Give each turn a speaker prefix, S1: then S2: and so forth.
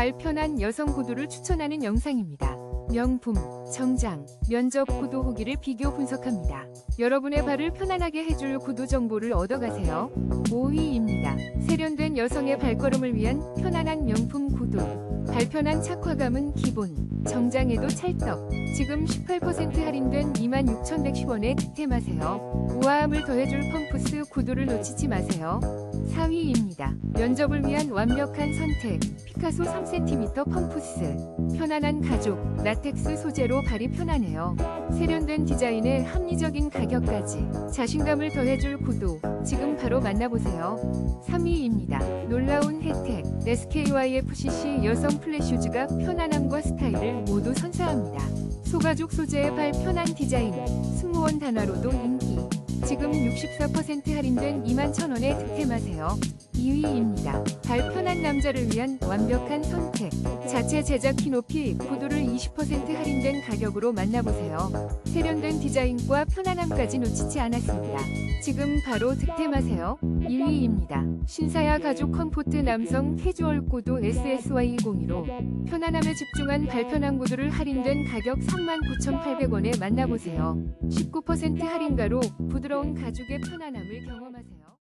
S1: 발 편한 여성 구두를 추천하는 영상입니다. 명품, 정장, 면접 구두 후기를 비교 분석합니다. 여러분의 발을 편안하게 해줄 구두 정보를 얻어가세요. 5위입니다. 세련된 여성의 발걸음을 위한 편안한 명품 구두. 발편한 착화감은 기본, 정장에도 찰떡. 지금 18% 할인된 26,110원에 득템하세요. 우아함을 더해줄 펌프스 구두를 놓치지 마세요. 4위입니다. 면접을 위한 완벽한 선택. 피카소 3cm 펌프스. 편안한 가죽, 라텍스 소재로 발이 편하네요. 세련된 디자인에 합리적인 가격까지 자신감을 더해줄 구두. 지금 바로 만나보세요. 3위입니다. 놀라운 혜택. SKYFCC 여성 플랫슈즈가 편안함과 스타일을 모두 선사합니다. 소가죽 소재의 발 편한 디자인. 승무원 단화로도 인기. 지금 64% 할인된 21,000원에 득템하세요. 2위입니다. 발 편한 남자를 위한 완벽한 선택. 자체 제작 키높이 구두를 20% 할인된 가격으로 만나보세요. 세련된 디자인과 편안함까지 놓치지 않았습니다. 지금 바로 득템하세요. 1위입니다. 신사야 가죽 컴포트 남성 캐주얼 구두 SSY202로 편안함에 집중한 발편한 구두를 할인된 가격 39,800원에 만나보세요. 19% 할인가로 부드러운 가죽의 편안함을 경험하세요.